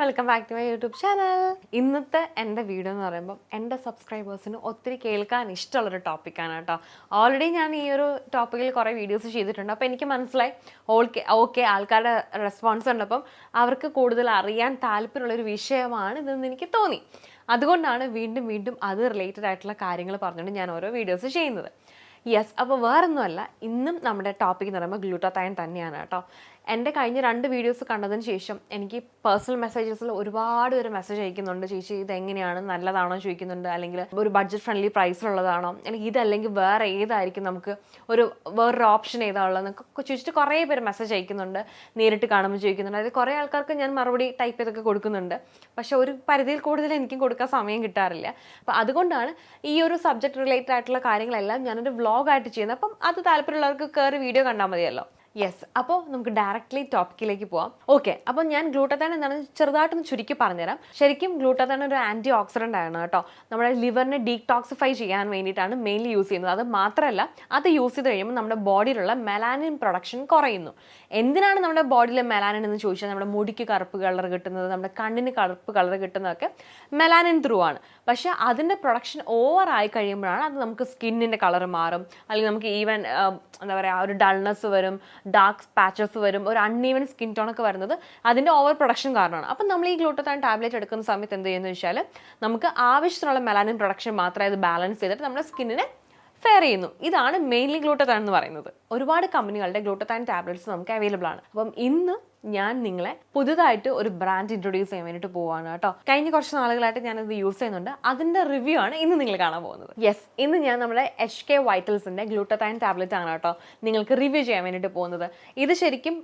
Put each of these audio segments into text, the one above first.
Welcome back to my YouTube channel. ഇന്നത്തെ എന്റെ video എന്ന് പറയുമ്പോൾ എന്റെ സബ്സ്ക്രൈബേഴ്സിന് ഒത്തിരി കേൾക്കാൻ ഇഷ്ടമുള്ളൊരു ടോപ്പിക്കാണ് കേട്ടോ. ഓൾറെഡി ഞാൻ ഈ ഒരു ടോപ്പിക്കിൽ കുറേ വീഡിയോസ് ചെയ്തിട്ടുണ്ട്. അപ്പോൾ എനിക്ക് മനസ്സിലായി ഓക്കെ ഓക്കെ ആൾക്കാരുടെ റെസ്പോൺസ് ഉണ്ടപ്പം അവർക്ക് കൂടുതൽ അറിയാൻ താല്പര്യമുള്ളൊരു വിഷയമാണ് ഇതെന്ന് എനിക്ക് തോന്നി. അതുകൊണ്ടാണ് വീണ്ടും വീണ്ടും അത് റിലേറ്റഡ് ആയിട്ടുള്ള കാര്യങ്ങൾ പറഞ്ഞുകൊണ്ട് ഞാൻ ഓരോ വീഡിയോസ് ചെയ്യുന്നത്. യെസ് അപ്പോൾ വേറൊന്നുമല്ല ഇന്നും നമ്മുടെ ടോപ്പിക് എന്ന് പറയുമ്പോൾ ഗ്ലൂട്ടോത്തൈൻ തന്നെയാണ് കേട്ടോ. എന്റെ കഴിഞ്ഞ രണ്ട് വീഡിയോസ് കണ്ടതിന് ശേഷം എനിക്ക് പേഴ്സണൽ മെസ്സേജസിൽ ഒരുപാട് പേര് മെസ്സേജ് അയക്കുന്നുണ്ട്. ചേച്ചി ഇത് എങ്ങനെയാണ് നല്ലതാണോ ചോദിക്കുന്നുണ്ട്. അല്ലെങ്കിൽ ഒരു ബഡ്ജറ്റ് ഫ്രണ്ട്ലി പ്രൈസിലുള്ളതാണോ അല്ലെങ്കിൽ ഇതല്ലെങ്കിൽ വേറെ ഏതായിരിക്കും നമുക്ക് ഒരു വേറൊരു ഓപ്ഷൻ ഏതാ ഉള്ളതെന്നൊക്കെ ചോദിച്ചിട്ട് കുറേ പേര് മെസ്സേജ് അയക്കുന്നുണ്ട്. നേരിട്ട് കാണുമ്പോൾ ചോദിക്കുന്നുണ്ട്. അതായത് കുറേ ആൾക്കാർക്ക് ഞാൻ മറുപടി ടൈപ്പ് ചെയ്തൊക്കെ കൊടുക്കുന്നുണ്ട്. പക്ഷേ ഒരു പരിധിയിൽ കൂടുതൽ എനിക്കും കൊടുക്കാൻ സമയം കിട്ടാറില്ല. അപ്പോൾ അതുകൊണ്ടാണ് ഈ ഒരു സബ്ജക്ട് റിലേറ്റഡ് ആയിട്ടുള്ള കാര്യങ്ങളെല്ലാം ഞാനൊരു വ്ളോഗായിട്ട് ചെയ്യുന്നത്. അപ്പം അത് താല്പര്യമുള്ളവർക്ക് കയറി വീഡിയോ കണ്ടാൽ മതിയല്ലോ. യെസ് അപ്പോൾ നമുക്ക് ഡയറക്റ്റ്ലി ടോപ്പിക്കിലേക്ക് പോവാം. ഓക്കെ അപ്പോൾ ഞാൻ ഗ്ലൂട്ടത്താൻ എന്താണെന്ന് ചെറുതായിട്ടൊന്ന് ചുരുക്കി പറഞ്ഞുതരാം. ശരിക്കും ഗ്ലൂട്ടത്താൻ ഒരു ആന്റി ഓക്സിഡന്റ് ആണ് കേട്ടോ. നമ്മുടെ ലിവറിനെ ഡീടോക്സിഫൈ ചെയ്യാൻ വേണ്ടിയിട്ടാണ് മെയിൻലി യൂസ് ചെയ്യുന്നത്. അത് മാത്രമല്ല അത് യൂസ് ചെയ്ത് കഴിയുമ്പോൾ നമ്മുടെ ബോഡിയിലുള്ള മെലാനിൻ പ്രൊഡക്ഷൻ കുറയുന്നു. എന്തിനാണ് നമ്മുടെ ബോഡിയിലെ മെലാനിൻ എന്ന് ചോദിച്ചാൽ നമ്മുടെ മുടിക്ക് കറുപ്പ് കളർ കിട്ടുന്നത് നമ്മുടെ കണ്ണിന് കറുപ്പ് കളർ കിട്ടുന്നതൊക്കെ മെലാനിൻ ത്രൂ ആണ്. പക്ഷേ അതിന്റെ പ്രൊഡക്ഷൻ ഓവർ ആയി കഴിയുമ്പോഴാണ് അത് നമുക്ക് സ്കിന്നിന്റെ കളർ മാറും. അല്ലെങ്കിൽ നമുക്ക് ഈവൻ എന്താ പറയുക ഒരു ഡൾനെസ് വരും. ഡാർക്ക് പാച്ചസ് വരും ഒരു അൺഈവൻ സ്കിൻ ടോൺ ഒക്കെ വരുന്നത് അതിന്റെ ഓവർ പ്രൊഡക്ഷൻ കാരണമാണ്. അപ്പം നമ്മൾ ഈ ഗ്ലൂട്ടത്താൻ ടാബ്ലറ്റ് എടുക്കുന്ന സമയത്ത് എന്ത് ചെയ്യുന്നത് വെച്ചാൽ നമുക്ക് ആവശ്യത്തിനുള്ള മെലാനിൻ പ്രൊഡക്ഷൻ മാത്രമേ അത് ബാലൻസ് ചെയ്തിട്ട് നമ്മുടെ സ്കിന്നിനെ ഫെയർ ചെയ്യുന്നു. ഇതാണ് മെയിൻലി ഗ്ലൂട്ടത്താൻ എന്ന് പറയുന്നത്. ഒരുപാട് കമ്പനികളുടെ ഗ്ലൂട്ടത്താൻ ടാബ്ലറ്റ്സ് നമുക്ക് അവൈലബിൾ ആണ്. അപ്പം ഇന്ന് ഞാൻ നിങ്ങളെ പുതുതായിട്ട് ഒരു ബ്രാൻഡ് ഇൻട്രൊഡ്യൂസ് ചെയ്യാൻ വേണ്ടിയിട്ട് പോവാണ് കേട്ടോ. കഴിഞ്ഞ കുറച്ച് നാളുകളായിട്ട് ഞാൻ ഇത് യൂസ് ചെയ്യുന്നുണ്ട്. അതിന്റെ റിവ്യൂ ആണ് ഇന്ന് നിങ്ങൾ കാണാൻ പോകുന്നത്. യെസ് ഇന്ന് ഞാൻ നമ്മുടെ എച്ച് കെ വൈറ്റൽസിന്റെ ഗ്ലൂട്ടത്തൈൻ ടാബ്ലറ്റ് ആണ് കേട്ടോ നിങ്ങൾക്ക് റിവ്യൂ ചെയ്യാൻ വേണ്ടിയിട്ട് പോകുന്നത്. ഇത് ശരിക്കും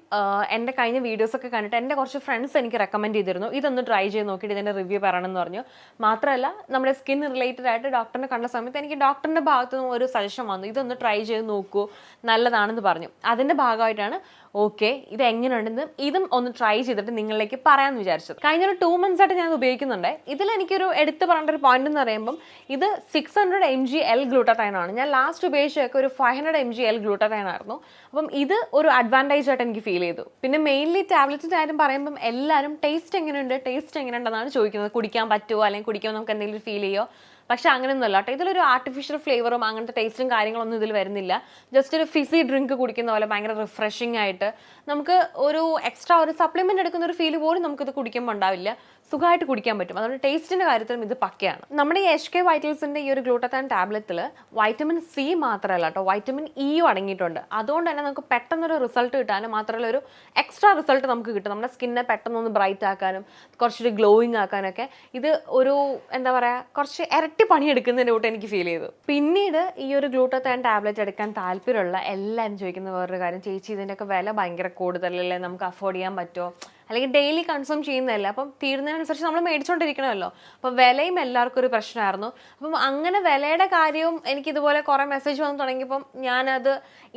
എന്റെ കഴിഞ്ഞ വീഡിയോസ് ഒക്കെ കണ്ടിട്ട് എന്റെ കുറച്ച് ഫ്രണ്ട്സ് എനിക്ക് റെക്കമെൻഡ് ചെയ്തിരുന്നു. ഇതൊന്ന് ട്രൈ ചെയ്ത് നോക്കിയിട്ട് ഇതിന്റെ റിവ്യൂ പറയണം എന്ന് പറഞ്ഞു. മാത്രമല്ല നമ്മുടെ സ്കിൻ റിലേറ്റഡ് ആയിട്ട് ഡോക്ടറിനെ കണ്ട സമയത്ത് എനിക്ക് ഡോക്ടറിന്റെ ഭാഗത്തു നിന്ന് ഒരു സജഷൻ വന്നു. ഇതൊന്ന് ട്രൈ ചെയ്ത് നോക്കൂ. നല്ലതാണെന്ന് പറഞ്ഞു. അതിന്റെ ഭാഗമായിട്ടാണ് ഓക്കെ ഇത് എങ്ങനെയുണ്ടെന്ന് ഇതും ഒന്ന് ട്രൈ ചെയ്തിട്ട് നിങ്ങളിലേക്ക് പറയാമെന്ന് വിചാരിച്ചത്. കഴിഞ്ഞ ഒരു ടു മന്ത്സ് ആയിട്ട് ഞാൻ ഉപയോഗിക്കുന്നുണ്ട്. ഇതിൽ എനിക്കൊരു എടുത്ത് പറഞ്ഞ ഒരു പോയിന്റ് എന്ന് പറയുമ്പം ഇത് six hundred M G L ഗ്ലൂട്ടത്തൈനാണ് ഞാൻ ലാസ്റ്റ് ഉപയോഗിച്ചൊക്കെ ഒരു five hundred M G L glutathione ആയിരുന്നു. അപ്പം ഇത് ഒരു അഡ്വാന്റേജ് ആയിട്ട് എനിക്ക് ഫീൽ ചെയ്തു. പിന്നെ മെയിൻലി ടാബ്ലറ്റിന്റെ കാര്യം പറയുമ്പം എല്ലാവരും ടേസ്റ്റ് എങ്ങനെയുണ്ട് ടേസ്റ്റ് എങ്ങനെയുണ്ടെന്നാണ് ചോദിക്കുന്നത്. കുടിക്കാൻ പറ്റുമോ അല്ലെങ്കിൽ കുടിക്കുമ്പോൾ നമുക്ക് എന്തെങ്കിലും ഫീൽ ചെയ്യോ? പക്ഷെ അങ്ങനെയൊന്നുമല്ല കേട്ടോ. ഇതിലൊരു ആർട്ടിഫിഷ്യൽ ഫ്ലേവറും അങ്ങനത്തെ ടേസ്റ്റും കാര്യങ്ങളൊന്നും ഇതിൽ വരുന്നില്ല. ജസ്റ്റ് ഒരു ഫിസി ഡ്രിങ്ക് കുടിക്കുന്ന പോലെ ഭയങ്കര റിഫ്രഷിംഗ് ആയിട്ട് നമുക്ക് ഒരു എക്സ്ട്രാ ഒരു സപ്ലിമെന്റ് എടുക്കുന്ന ഒരു ഫീൽ പോലും നമുക്കിത് കുടിക്കുമ്പോൾ ഉണ്ടാവില്ല. സുഖമായിട്ട് കുടിക്കാൻ പറ്റും. അതുകൊണ്ട് ടേസ്റ്റിന്റെ കാര്യത്തിലും ഇത് പക്കയാണ്. നമ്മുടെ ഈ എച്ച് കെ വൈറ്റൽസിന്റെ ഈ ഒരു ഗ്ലൂട്ടത്താൻ ടാബ്ലറ്റിൽ വൈറ്റമിൻ സി മാത്രമല്ല കേട്ടോ വൈറ്റമിൻ ഇയും അടങ്ങിയിട്ടുണ്ട്. അതുകൊണ്ട് തന്നെ നമുക്ക് പെട്ടെന്നൊരു റിസൾട്ട് കിട്ടാനും മാത്രമല്ല ഒരു എക്സ്ട്രാ റിസൾട്ട് നമുക്ക് കിട്ടും. നമ്മുടെ സ്കിന്നെ പെട്ടെന്നൊന്ന് ബ്രൈറ്റ് ആക്കാനും കുറച്ചൊരു ഗ്ലോയിങ് ആക്കാനൊക്കെ ഇത് ഒരു എന്താ പറയുക കുറച്ച് ഇരട്ടി പണിയെടുക്കുന്നതിന്റെ കൂട്ട് എനിക്ക് ഫീൽ ചെയ്തു. പിന്നീട് ഈ ഒരു ഗ്ലൂട്ടത്താൻ ടാബ്ലറ്റ് എടുക്കാൻ താല്പര്യമുള്ള എല്ലാവരും ചോദിക്കുന്ന വേറൊരു കാര്യം. ചേച്ചി ഇതിന്റെയൊക്കെ വില ഭയങ്കര കൂടുതലല്ലേ? നമുക്ക് അഫോർഡ് ചെയ്യാൻ പറ്റുമോ? അല്ലെങ്കിൽ ഡെയിലി കൺസ്യൂം ചെയ്യുന്നതല്ല? അപ്പം തീരുന്നതിനനുസരിച്ച് നമ്മൾ മേടിച്ചുകൊണ്ടിരിക്കണമല്ലോ അപ്പം വിലയും എല്ലാവർക്കും ഒരു പ്രശ്നമായിരുന്നു. അപ്പം അങ്ങനെ വിലയുടെ കാര്യവും എനിക്ക് ഇതുപോലെ കുറേ മെസ്സേജ് വന്ന് തുടങ്ങിയപ്പം ഞാനത്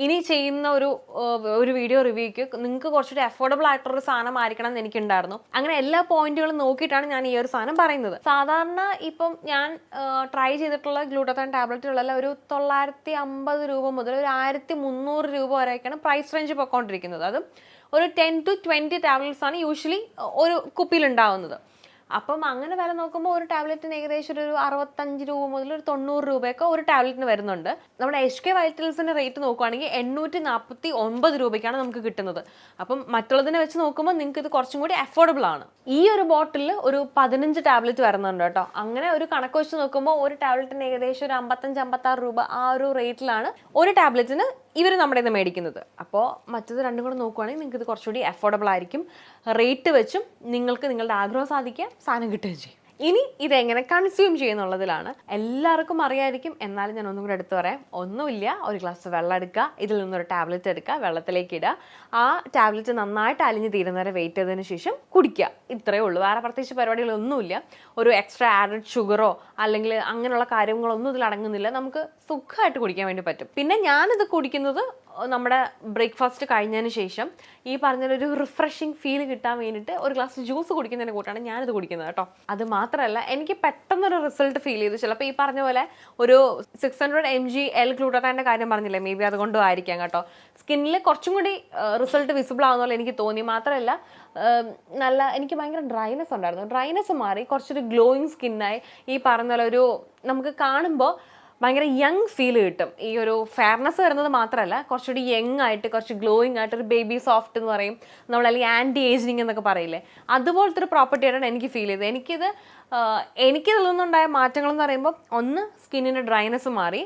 ഇനി ചെയ്യുന്ന ഒരു ഒരു വീഡിയോ റിവ്യൂക്ക് നിങ്ങൾക്ക് കുറച്ചുകൂടി അഫോർഡബിൾ ആയിട്ടുള്ള സാധനം ആയിരിക്കണം എന്ന് എനിക്കുണ്ടായിരുന്നു. അങ്ങനെ എല്ലാ പോയിന്റുകളും നോക്കിയിട്ടാണ് ഞാൻ ഈ ഒരു സാധനം പറയുന്നത്. സാധാരണ ഇപ്പം ഞാൻ ട്രൈ ചെയ്തിട്ടുള്ള ഗ്ലൂട്ടത്താൻ ടാബ്ലറ്റുകളെല്ലാം ഒരു തൊള്ളായിരത്തി അമ്പത് രൂപ മുതൽ ഒരു ആയിരത്തി മുന്നൂറ് രൂപ വരെയൊക്കെയാണ് പ്രൈസ് റേഞ്ച് പൊയ്ക്കൊണ്ടിരിക്കുന്നത് അതും ഒരു ടെൻ ടു ട്വന്റി ടാബ്ലറ്റ്സ് ആണ് യൂഷ്വലി ഒരു കുപ്പിയിൽ ഉണ്ടാവുന്നത് അപ്പം അങ്ങനെ വില നോക്കുമ്പോൾ ഒരു ടാബ്ലറ്റിന് ഏകദേശം ഒരു അറുപത്തഞ്ച് രൂപ മുതൽ ഒരു തൊണ്ണൂറ് രൂപയൊക്കെ ഒരു ടാബ്ലറ്റിന് വരുന്നുണ്ട്. നമ്മുടെ എച്ച് കെ വൈറ്റൽസിന്റെ റേറ്റ് നോക്കുവാണെങ്കിൽ എണ്ണൂറ്റി നാൽപ്പത്തി ഒൻപത് രൂപയ്ക്കാണ് നമുക്ക് കിട്ടുന്നത്. അപ്പം മറ്റുള്ളതിനെ വെച്ച് നോക്കുമ്പോൾ നിങ്ങൾക്ക് ഇത് കുറച്ചും കൂടി അഫോർഡബിൾ ആണ്. ഈ ഒരു ബോട്ടിൽ ഒരു പതിനഞ്ച് ടാബ്ലറ്റ് വരുന്നുണ്ട് കേട്ടോ. അങ്ങനെ ഒരു കണക്ക് വെച്ച് നോക്കുമ്പോൾ ഒരു ടാബ്ലറ്റിന് ഏകദേശം ഒരു അമ്പത്തഞ്ച് അമ്പത്താറ് രൂപ ആ ഒരു റേറ്റിലാണ് ഒരു ടാബ്ലറ്റിന് ഇവർ നമ്മുടെ നിന്ന് മേടിക്കുന്നത്. അപ്പോൾ മറ്റത് രണ്ടും കൂടെ നോക്കുവാണെങ്കിൽ നിങ്ങൾക്ക് ഇത് കുറച്ചുകൂടി അഫോർഡബിൾ ആയിരിക്കും. റേറ്റ് വെച്ചും നിങ്ങൾക്ക് നിങ്ങളുടെ ആഗ്രഹം സാധിക്കുക സാധനം കിട്ടുകയും ചെയ്യും. ഇനി ഇതെങ്ങനെ കൺസ്യൂം ചെയ്യുന്നുള്ളതിലാണ് എല്ലാവർക്കും അറിയായിരിക്കും. എന്നാലും ഞാൻ ഒന്നും കൂടെ എടുത്തു പറയാം. ഒന്നുമില്ല. ഒരു ഗ്ലാസ് വെള്ളം എടുക്കുക. ഇതിൽ നിന്നൊരു ടാബ്ലറ്റ് എടുക്കുക. വെള്ളത്തിലേക്ക് ഇടുക. ആ ടാബ്ലറ്റ് നന്നായിട്ട് അലിഞ്ഞ് തീരുന്നവരെ വെയിറ്റ് ചെയ്തതിന് ശേഷം കുടിക്കുക. ഇത്രയേ ഉള്ളൂ. വേറെ പ്രത്യേകിച്ച് പരിപാടികളൊന്നുമില്ല. ഒരു എക്സ്ട്രാ ആഡഡ് ഷുഗറോ അല്ലെങ്കിൽ അങ്ങനെയുള്ള കാര്യങ്ങളൊന്നും ഇതിൽ അടങ്ങുന്നില്ല. നമുക്ക് സുഖമായിട്ട് കുടിക്കാൻ വേണ്ടി പറ്റും. പിന്നെ ഞാനിത് കുടിക്കുന്നത് നമ്മുടെ ബ്രേക്ക്ഫാസ്റ്റ് കഴിഞ്ഞതിന് ശേഷം ഈ പറഞ്ഞൊരു റിഫ്രഷിങ് ഫീൽ കിട്ടാൻ വേണ്ടിയിട്ട് ഒരു ഗ്ലാസ് ജ്യൂസ് കുടിക്കുന്നതിന് കൂട്ടാണ് ഞാനിത് കുടിക്കുന്നത് കേട്ടോ. അത് മാത്രമല്ല എനിക്ക് പെട്ടെന്നൊരു റിസൾട്ട് ഫീൽ ചെയ്തു. ചിലപ്പോൾ ഈ പറഞ്ഞ പോലെ ഒരു six hundred M G L ഗ്ലൂട്ടത്താന്റെ കാര്യം പറഞ്ഞില്ലേ? മേ ബി അതുകൊണ്ടും ആയിരിക്കാം കേട്ടോ. സ്കിന്നിൽ കുറച്ചും കൂടി റിസൾട്ട് വിസിബിൾ ആവുന്ന പോലെ എനിക്ക് തോന്നി. മാത്രമല്ല നല്ല എനിക്ക് ഭയങ്കര ഡ്രൈനെസ് ഉണ്ടായിരുന്നു. ഡ്രൈനെസ് മാറി കുറച്ചൊരു ഗ്ലോയിങ് സ്കിന്നായി ഈ പറഞ്ഞ പോലെ ഒരു നമുക്ക് കാണുമ്പോൾ ഭയങ്കര യങ് ഫീൽ കിട്ടും. ഈ ഒരു ഫെയർനെസ് വരുന്നത് മാത്രമല്ല കുറച്ചുകൂടി യങ് ആയിട്ട് കുറച്ച് ഗ്ലോയിങ് ആയിട്ട് ഒരു ബേബി സോഫ്റ്റ് എന്ന് പറയും. നമ്മൾ അല്ലെങ്കിൽ ആന്റി ഏജിങ് എന്നൊക്കെ പറയില്ലേ. അതുപോലത്തെ ഒരു പ്രോപ്പർട്ടി ആയിട്ടാണ് എനിക്ക് ഫീൽ ചെയ്തത്. എനിക്കിത് എനിക്ക് എനിക്കിതിൽ നിന്നുണ്ടായ മാറ്റങ്ങൾ എന്ന് പറയുമ്പോൾ ഒന്ന് സ്കിന്നിന്റെ ഡ്രൈനെസ് മാറി.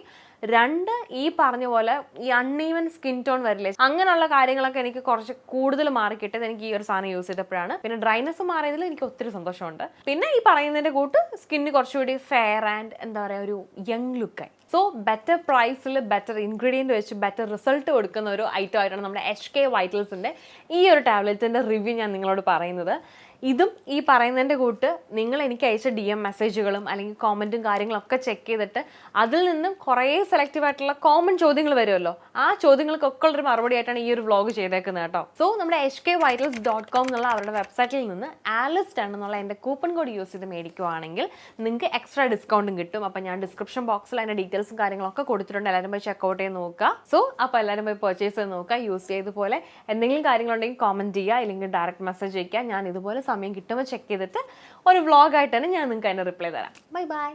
രണ്ട് ഈ പറഞ്ഞ പോലെ ഈ അൺഈവൻ സ്കിൻ ടോൺ വരില്ലേ? അങ്ങനെയുള്ള കാര്യങ്ങളൊക്കെ എനിക്ക് കുറച്ച് കൂടുതൽ മാറി കിട്ടിയത് എനിക്ക് ഈ ഒരു സാധനം യൂസ് ചെയ്തപ്പോഴാണ്. പിന്നെ ഡ്രൈനെസ് മാറിയതിൽ എനിക്ക് ഒത്തിരി സന്തോഷമുണ്ട്. പിന്നെ ഈ പറയുന്നതിന്റെ കൂട്ട് സ്കിന്ന് കുറച്ചുകൂടി ഫെയർ ആൻഡ് എന്താ പറയുക ഒരു യങ് ലുക്കായി സോ ബെറ്റർ പ്രൈസിൽ ബെറ്റർ ഇൻഗ്രീഡിയന്റ് വെച്ച് ബെറ്റർ റിസൾട്ട് കൊടുക്കുന്ന ഒരു ഐറ്റം ആയിട്ടാണ് നമ്മുടെ എച്ച് കെ വൈറ്റൽസിന്റെ ഈ ഒരു ടാബ്ലറ്റിന്റെ റിവ്യൂ ഞാൻ നിങ്ങളോട് പറയുന്നത്. ഇതും ഈ പറയുന്നതിന്റെ കൂട്ട് നിങ്ങൾ എനിക്ക് അയച്ച ഡി എം മെസ്സേജുകളും അല്ലെങ്കിൽ കോമന്റും കാര്യങ്ങളൊക്കെ ചെക്ക് ചെയ്തിട്ട് അതിൽ നിന്നും കുറേ സെലക്റ്റീവ് ആയിട്ടുള്ള കോമൺ ചോദ്യങ്ങൾ വരുമല്ലോ. ആ ചോദ്യങ്ങൾക്കൊക്കെ ഉള്ളൊരു മറുപടി ആയിട്ടാണ് ഈ ഒരു വ്ളോഗ് ചെയ്തേക്കുന്നത് കേട്ടോ. സോ നമ്മുടെ H K vitals dot com എന്നുള്ള അവരുടെ വെബ്സൈറ്റിൽ നിന്ന് ആലിസ്റ്റ് എന്നുള്ള എന്റെ കൂപ്പൺ കോഡ് യൂസ് ചെയ്ത് മേടിക്കുവാണെങ്കിൽ നിങ്ങൾക്ക് എക്സ്ട്രാ ഡിസ്കൗണ്ടും കിട്ടും. അപ്പോൾ ഞാൻ ഡിസ്ക്രിപ്ഷൻ ബോക്സിൽ അതിന്റെ ഡീറ്റെയിൽസും കാര്യങ്ങളൊക്കെ കൊടുത്തിട്ടുണ്ട്. എല്ലാവരും പോയി ചെക്കൗട്ട് ചെയ്ത് നോക്കുക. സോ അപ്പോൾ എല്ലാവരും പോയി പർച്ചേസ് ചെയ്ത് നോക്കുക. യൂസ് ചെയ്തപോലെ എന്തെങ്കിലും കാര്യങ്ങളുണ്ടെങ്കിൽ കോമന്റ് ചെയ്യുക അല്ലെങ്കിൽ ഡയറക്റ്റ് മെസ്സേജ് അയക്കുക ഞാൻ ഇതുപോലെ സമയം കിട്ടുമ്പോൾ ചെക്ക് ചെയ്തിട്ട് ഒരു വ്ളോഗായിട്ട് തന്നെ ഞാൻ നിങ്ങൾക്ക് അതിന്റെ റിപ്ലൈ തരാം. Bye bye